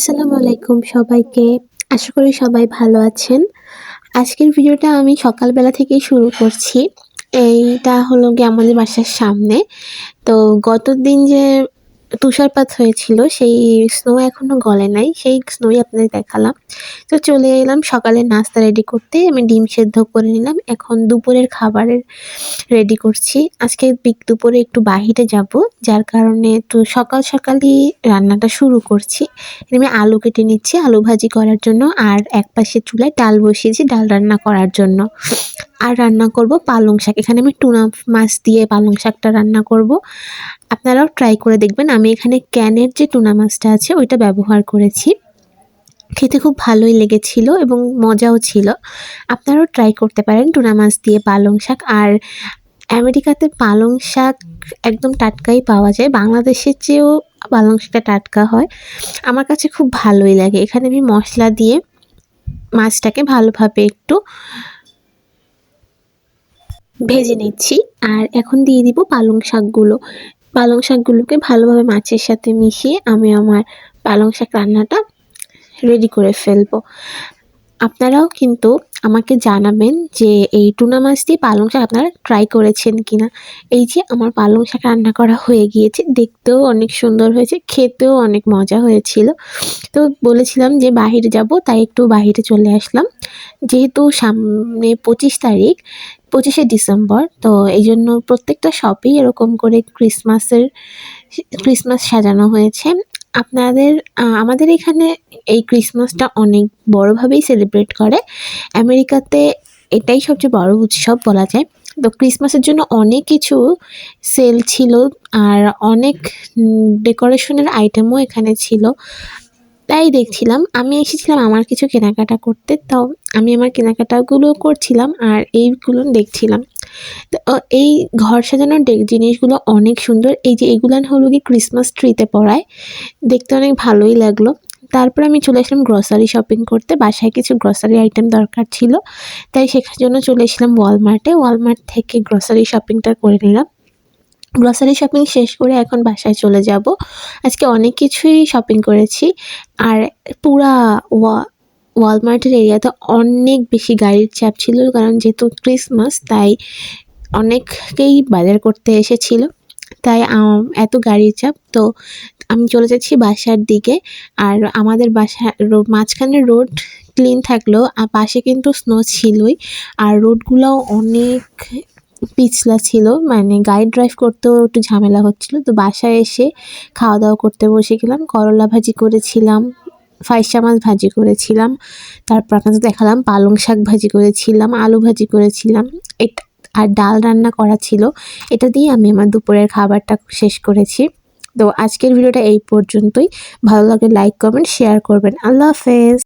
আসসালামু আলাইকুম সবাইকে। আশা করি সবাই ভালো আছেন। আজকের ভিডিওটা আমি সকালবেলা থেকে শুরু করছি। এইটা হলো গিয়ে আমাদের বাসার সামনে। তো গত দিন যে তুষারপাত হয়েছিল, সেই স্নো এখনও গলে নাই, সেই স্নোই আপনাদের দেখালাম। তো চলে এলাম সকালে নাস্তা রেডি করতে, আমি ডিম সেদ্ধ করে নিলাম। এখন দুপুরের খাবারের রেডি করছি। আজকে বিক, দুপুরে একটু বাহিরে যাব, যার কারণে তো সকাল সকালই রান্নাটা শুরু করছি। আমি আলু কেটে নিচ্ছি, আলু ভাজি করার জন্য, আর এক পাশে চুলায় ডাল বসিয়েছি, ডাল রান্না করার জন্য। আর রান্না করব পালং শাক। এখানে আমি টুনা মাছ দিয়ে পালং শাকটা রান্না করব। আপনারাও ট্রাই করে দেখবেন। আমি এখানে ক্যানের যে টুনা মাছটা আছে, ওইটা ব্যবহার করেছি। খেতে খুব ভালোই লেগেছিল এবং মজাও ছিল। আপনারাও ট্রাই করতে পারেন টুনা মাছ দিয়ে পালং শাক। আর আমেরিকাতে পালং শাক একদম টাটকাই পাওয়া যায়। বাংলাদেশের চেয়েও পালং শাকটা টাটকা হয়। আমার কাছে খুব ভালোই লাগে। এখানে আমি মশলা দিয়ে মাছটাকে ভালোভাবে একটু ভেজে নিচ্ছি। আর এখন দিয়ে দিব পালং শাকগুলো। পালং শাকগুলোকে ভালোভাবে মাছের সাথে মিশিয়ে আমি আমার পালং শাক রান্নাটা রেডি করে ফেলব। আপনারাও কিন্তু আমাকে জানাবেন যে এই টুনা মাছ দিয়ে পালং শাক আপনারা ট্রাই করেছেন কি না এই যে আমার পালং শাক রান্না করা হয়ে গিয়েছে, দেখতেও অনেক সুন্দর হয়েছে, খেতেও অনেক মজা হয়েছিল। তো বলেছিলাম যে বাহিরে যাব, তাই একটু বাহিরে চলে আসলাম। যেহেতু সামনে পঁচিশ তারিখ, পঁচিশে ডিসেম্বর, তো এই জন্য প্রত্যেকটা শপেই এরকম করে ক্রিসমাসের ক্রিসমাস সাজানো হয়েছে। আপনাদের আমাদের এখানে এই ক্রিসমাসটা অনেক বড়োভাবেই সেলিব্রেট করে। আমেরিকাতে এটাই সবচেয়ে বড় উৎসব বলা যায়। তো ক্রিসমাসের জন্য অনেক কিছু সেল ছিল আর অনেক ডেকোরেশনের আইটেমও এখানে ছিল। তাই দেখছিলাম, আমি এসেছিলাম আমার কিছু কেনাকাটা করতে তাও আমি আমার কেনাকাটাগুলো করছিলাম আর এইগুলো দেখছিলাম। তো এই ঘর সাজানোর জিনিসগুলো অনেক সুন্দর। এই যে এগুলান হলো কি ক্রিসমাস ট্রিতে পড়ায়। দেখতে অনেক ভালোই লাগল। তারপর আমি চলে আসলাম গ্রসারি শপিং করতে। বাসায় কিছু গ্রসারি আইটেম দরকার ছিল। তাই শেখার জন্য চলে এসলাম ওয়ালমার্টে ওয়ালমার্ট থেকে গ্রসারি শপিংটা করে নিলাম। গ্রসারি শপিং শেষ করে এখন বাসায় চলে যাব। আজকে অনেক কিছুই শপিং করেছি। আর পুরা ওয়া ওয়ালমার্টের এরিয়াতে অনেক বেশি গাড়ির চাপ ছিল কারণ যেহেতু ক্রিসমাস তাই অনেককেই বাজার করতে এসেছিল। তাই এত গাড়ির চাপ। তো আমি চলে যাচ্ছি বাসার দিকে আর আমাদের বাসা মাঝখানে রোড ক্লিন থাকলেও পাশে কিন্তু স্নো ছিলই আর রোডগুলোও অনেক পিছলা ছিল। মানে গাড়ি ড্রাইভ করতেও একটু ঝামেলা হচ্ছিল। তো বাসায় এসে খাওয়া দাওয়া করতে বসে গেলাম, করলা ভাজি করেছিলাম। ফাইসা মাছ ভাজি করেছিলাম। তারপর আপনাদের দেখালাম, পালং শাক ভাজি করেছিলাম, আলু ভাজি করেছিলাম। এটা, আর ডাল রান্না করা ছিল। এটা দিয়ে আমি আমার দুপুরের খাবারটা শেষ করেছি। তো আজকের ভিডিওটা এই পর্যন্তই। ভালো লাগে লাইক কমেন্ট শেয়ার করবেন। আল্লাহ হাফেজ।